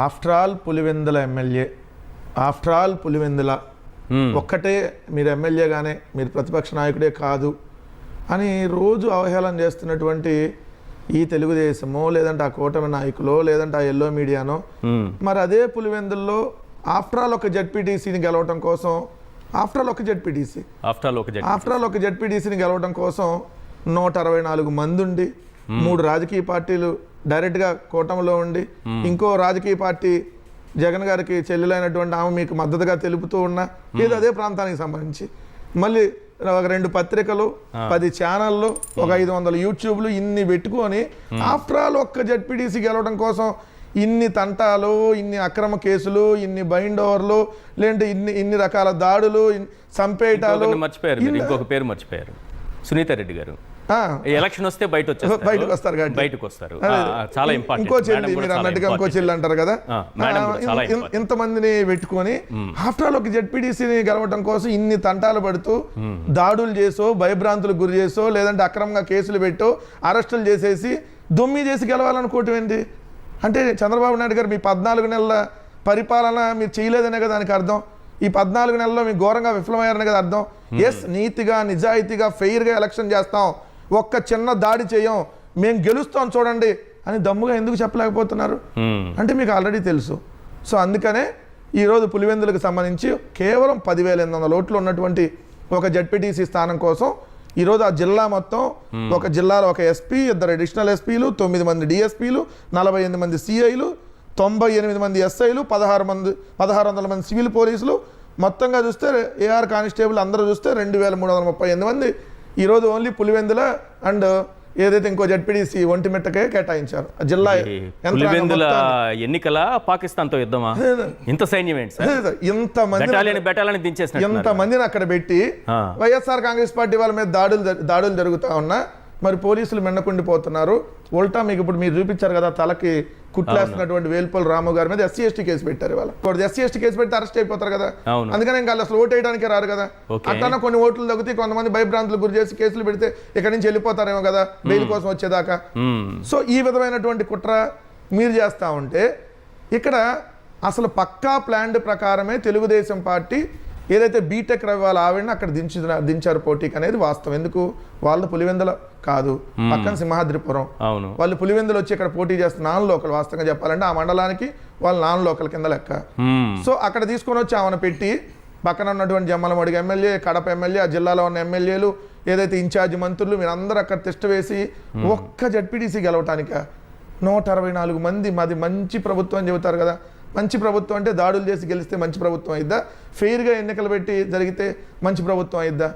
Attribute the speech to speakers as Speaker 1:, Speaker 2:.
Speaker 1: After all Pulivendula M L A after all Pulivendula
Speaker 2: మ్మ్.
Speaker 1: ఒక్కటే మీరు ఎమ్మెల్యేగానే మీరు ప్రతిపక్ష నాయకుడే కాదు అని రోజు అవహేళన చేస్తున్నటువంటి ఈ తెలుగుదేశమో లేదంటే ఆ కూటమి నాయకులో లేదంటే ఆ ఎల్లో మీడియానో
Speaker 2: మ్మ్.
Speaker 1: మరి అదే పులివెందుల్లో ఆఫ్టర్ ఆల్ ఒక జడ్పీటీసీని గెలవటం కోసం ఆఫ్టర్ ఆల్ ఒక Z P T C
Speaker 2: after all ఒక
Speaker 1: ఆఫ్టర్ ఆల్ ఒక జడ్పీటీసీని గెలవడం కోసం నూట అరవై నాలుగు మంది ఉండి మూడు రాజకీయ పార్టీలు డైరెక్ట్గా కూటమిలో ఉండి ఇంకో రాజకీయ పార్టీ జగన్ గారికి చెల్లెలైనటువంటి ఆమె మీకు మద్దతుగా తెలుపుతూ ఉన్నా ఏదో అదే ప్రాంతానికి సంబంధించి. మళ్ళీ ఒక రెండు పత్రికలు పది ఛానళ్ళు ఒక ఐదు వందల యూట్యూబ్లు ఇన్ని పెట్టుకొని ఆఫ్టర్ ఆల్ ఒక్క జడ్పీటీసీ గెలవడం కోసం ఇన్ని తంటాలు ఇన్ని అక్రమ కేసులు ఇన్ని బైండ్ ఓవర్లు లేదంటే ఇన్ని ఇన్ని రకాల దాడులు
Speaker 2: ఇంకొకరిని మర్చిపోయారు మీరు ఇంకొక పేరు మర్చిపోయారు. సునీత రెడ్డి గారు. ఎలక్షన్ వస్తే బయట
Speaker 1: బయటకు వస్తారు కాబట్టి.
Speaker 2: బయటకు వస్తారు చాలా ఇంపార్టెంట్
Speaker 1: ఇంకో చెల్లి మీరు అన్నట్టుగా ఇంకో. చెల్లి అంటారు కదా. ఇంతమందిని పెట్టుకొని ఆఫ్టర్ ఆల్ ఒక జడ్పీటీసీని గెలవడం కోసం ఇన్ని తంటాలు పడుతూ దాడులు చేసో భయభ్రాంతులకు గురి చేసో లేదంటే అక్రమంగా కేసులు పెట్టో అరెస్టులు చేసేసి దొమ్మి చేసి గెలవాలనుకోవటం ఏంటి అంటే చంద్రబాబు నాయుడు గారు మీ పద్నాలుగు నెలల పరిపాలన మీరు చేయలేదనే కదా దానికి అర్థం. ఈ పద్నాలుగు నెలల్లో మీరు ఘోరంగా విఫలమయ్యారనే కదా అర్థం. ఎస్ నీతిగా నిజాయితీగా ఫెయిర్గా ఎలక్షన్ చేస్తాం. ఒక్క చిన్న దాడి చేయం. మేము గెలుస్తాం చూడండి అని దమ్ముగా ఎందుకు చెప్పలేకపోతున్నారు?
Speaker 2: మ్మ్.
Speaker 1: అంటే మీకు ఆల్రెడీ తెలుసు. సో అందుకనే ఈరోజు పులివెందులకు సంబంధించి కేవలం పదివేల ఎనిమిది వందల ఓట్లు ఉన్నటువంటి ఒక జడ్పీటీసీ స్థానం కోసం ఈరోజు ఆ జిల్లా మొత్తం ఒక జిల్లాలో ఒక ఎస్పీ ఇద్దరు అడిషనల్ ఎస్పీలు తొమ్మిది మంది డిఎస్పీలు నలభై ఎనిమిది మంది సిఐలు తొంభై ఎనిమిది మంది ఎస్ఐలు పదహారు మంది పదహారు వందల మంది సివిల్ పోలీసులు. మొత్తంగా చూస్తే ఏఆర్ కానిస్టేబుల్ అందరూ చూస్తే రెండు వేల మూడు వందల ముప్పై ఎనిమిది మంది. ఈరోజు ఓన్లీ పులివెందుల అండ్ ఏదైతే ఇంకో జడ్పీటీసీ ఒంటిమిట్టకే కేటాయించారు. జిల్లా
Speaker 2: పులివెందుల. ఎన్నికల పాకిస్తాన్తో యుద్ధమా ఇంత సైన్యం బెటాలియన్ బెటాలియన్ దించేసిన
Speaker 1: ఎంతమందిని అక్కడ పెట్టి. వైఎస్ఆర్ కాంగ్రెస్ పార్టీ వాళ్ళ మీద దాడులు దాడులు జరుగుతా ఉన్నా మరి పోలీసులు మెండకుండిపోతున్నారు. ఉల్టా మీకు ఇప్పుడు మీరు చూపించారు కదా తలకి కుట్లేస్తున్నటువంటి వేల్పల్ రాము గారి మీద ఎస్సీ ఎస్టీ కేసు పెట్టారు ఇవాళ ఇప్పుడు S C S T case పెడితే అరెస్ట్ అయిపోతారు కదా. అందుకని ఇంకా వాళ్ళు అసలు ఓటు వేయడానికి రారు కదా. అట్లా కొన్ని ఓట్లు తగ్గితే కొంతమంది భయభ్రాంతులకు గురి చేసి కేసులు పెడితే ఇక్కడి నుంచి వెళ్ళిపోతారేమో కదా బెయిల్ కోసం వచ్చేదాకా. సో ఈ విధమైనటువంటి కుట్ర మీరు చేస్తూ ఉంటే ఇక్కడ అసలు పక్కా ప్లాండ్ ప్రకారమే తెలుగుదేశం పార్టీ ఏదైతే బీటెక్ రవి వాళ్ళ ఆవిడని అక్కడ దించి దించారు పోటీకి అనేది వాస్తవం. ఎందుకు? వాళ్ళు పులివెందుల కాదు. పక్కన సింహాద్రిపురం.
Speaker 2: అవును.
Speaker 1: వాళ్ళు పులివెందులు వచ్చి ఇక్కడ పోటీ చేస్తున్న నాన్ లోకల్ వాస్తవంగా చెప్పాలంటే ఆ మండలానికి వాళ్ళు నాన్ లోకల్ కింద లెక్క. సో అక్కడ తీసుకొని వచ్చి ఆమెను పెట్టి పక్కన ఉన్నటువంటి జమ్మలమడిగి ఎమ్మెల్యే కడప ఎమ్మెల్యే ఆ జిల్లాలో ఉన్న ఎమ్మెల్యేలు ఏదైతే ఇన్ఛార్జ్ మంత్రులు మీరందరూ అక్కడ తిష్ట వేసి ఒక్క జడ్పీటీసీ గెలవటానిక నూట అరవై నాలుగు మంది మాది మంచి ప్రభుత్వం చెబుతారు కదా. మంచి ప్రభుత్వం అంటే దాడులు చేసి గెలిస్తే మంచి ప్రభుత్వం అయిద్దా? ఫెయిర్గా ఎన్నికలు పెట్టి జరిగితే మంచి ప్రభుత్వం అయిద్దా?